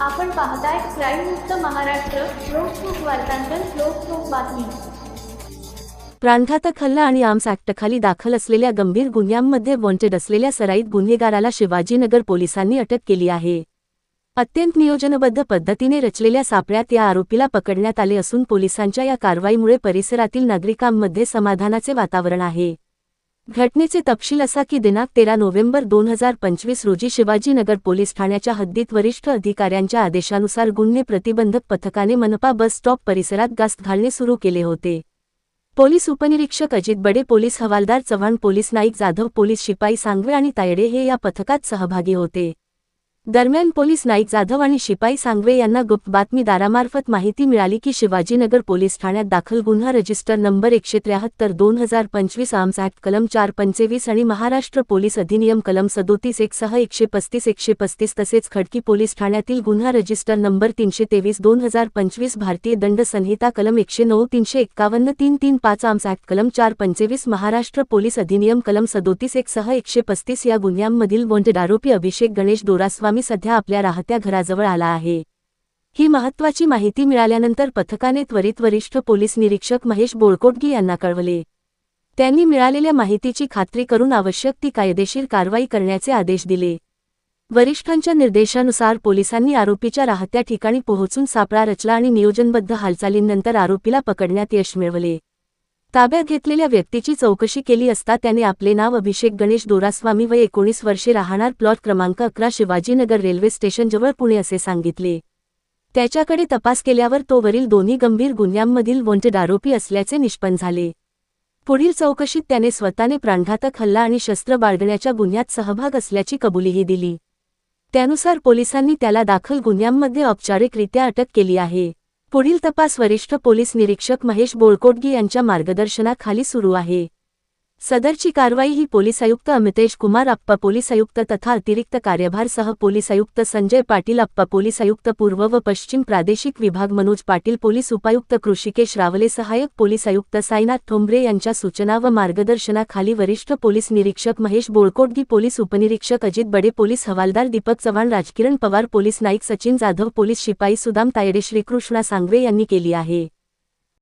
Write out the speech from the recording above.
आपण पाहताय क्राईममुक्त महाराष्ट्र लोकसुख वार्तांकन लोकसुख बातमी. प्राणघातक हल्ला आणि आर्म्स ॲक्टखाली दाखल असलेल्या गंभीर गुन्ह्यांमध्ये वॉन्टेड असलेल्या सराईत गुन्हेगाराला शिवाजीनगर पोलिसांनी अटक केली आहे. अत्यंत नियोजनबद्ध पद्धतीने रचलेल्या सापळ्यात या आरोपीला पकडण्यात आले असून पोलिसांच्या या कारवाईमुळे परिसरातील नागरिकांमध्ये समाधानाचे वातावरण आहे. घटनेचे तपशील असा की दिनांक तेरा नोव्हेंबर दोन हजार पंचवीस रोजी शिवाजीनगर पोलीस ठाण्याच्या हद्दीत वरिष्ठ अधिकाऱ्यांच्या आदेशानुसार गुन्हे प्रतिबंधक पथकाने मनपा बस स्टॉप परिसरात गास घालणे सुरू केले होते. पोलीस उपनिरीक्षक अजित बडे पोलीस हवालदार चव्हाण पोलीस नाईक जाधव पोलीस शिपाई सांगवे आणि तायडे हे या पथकात सहभागी होते. दरम्यान पोलीस नाईक जाधव आणि शिपाई सांगवे यांना गुप्त बातमीदारामार्फत माहिती मिळाली की शिवाजीनगर पोलीस ठाण्यात दाखल गुन्हा रजिस्टर नंबर एकशे त्र्याहत्तर दोन हजार पंचवीस आर्म्स ॲक्ट कलम चार पंचवीस आणि महाराष्ट्र पोलीस अधिनियम कलम सदोतीस एक सह एकशे पस्तीस एकशे पस्तीस तसेच खडकी पोलीस ठाण्यातील गुन्हा रजिस्टर नंबर तीनशे तेवीस दोन हजार पंचवीस भारतीय दंड संहिता कलम एकशे नऊ तीनशे एक्कावन्न तीन तीन पाच आर्म्स ॲक्ट कलम चार पंचवीस महाराष्ट्र पोलीस अधिनियम कलम सदोतीस एक सह एकशे पस्तीस या गुन्ह्यांमधील वॉन्टेड आरोपी अभिषेक गणेश दोरास्वामी सध्या आपल्या राहत्या घराजवळ आला आहे. ही महत्त्वाची माहिती मिळाल्यानंतर पथकाने त्वरित वरिष्ठ पोलीस निरीक्षक महेश बोळकोटगी यांना कळवले. त्यांनी मिळालेल्या माहितीची खात्री करून आवश्यक ती कायदेशीर कारवाई करण्याचे आदेश दिले. वरिष्ठांच्या निर्देशानुसार पोलिसांनी आरोपीच्या राहत्या ठिकाणी पोहोचून सापळा रचला आणि नियोजनबद्ध हालचालींनंतर आरोपीला पकडण्यात यश मिळवले. ताब्यात घेतलेल्या व्यक्तीची चौकशी केली असता त्याने आपले नाव अभिषेक गणेश दोरास्वामी व एकोणीस वर्षे राहणार प्लॉट क्रमांक अकरा शिवाजीनगर रेल्वे स्टेशनजवळ पुणे असे सांगितले. त्याच्याकडे तपास केल्यावर तो वरील दोन्ही गंभीर गुन्ह्यांमधील वॉन्टेड आरोपी असल्याचे निष्पन्न झाले. पुढील चौकशीत त्याने स्वतःने प्राणघातक हल्ला आणि शस्त्र बाळगण्याच्या गुन्ह्यात सहभाग असल्याची कबुलीही दिली. त्यानुसार पोलिसांनी त्याला दाखल गुन्ह्यांमध्ये औपचारिकरित्या अटक केली आहे. पुढील तपास वरिष्ठ पोलीस निरीक्षक महेश बोळकोटगी यांच्या मार्गदर्शनाखाली सुरू आहे. सदरची कारवाई ही पोलीस आयुक्त अमितेश कुमार अप्पा पोलीस आयुक्त तथा अतिरिक्त कार्यभार सह पोलीस आयुक्त संजय पाटील अप्पा पोलीस आयुक्त पूर्व व पश्चिम प्रादेशिक विभाग मनोज पाटील पोलीस उपायुक्त कृषिकेश रावले सहाय्यक पोलीस आयुक्त साईनाथ ठोंबरे यांच्या सूचना व मार्गदर्शनाखाली वरिष्ठ पोलीस निरीक्षक महेश बोळकोटगी पोलीस उपनिरीक्षक अजित बडे पोलीस हवालदार दीपक चव्हाण राजकिरण पवार पोलीस नाईक सचिन जाधव पोलीस शिपाई सुदाम तायडे श्रीकृष्णा सांगवे यांनी केली आहे.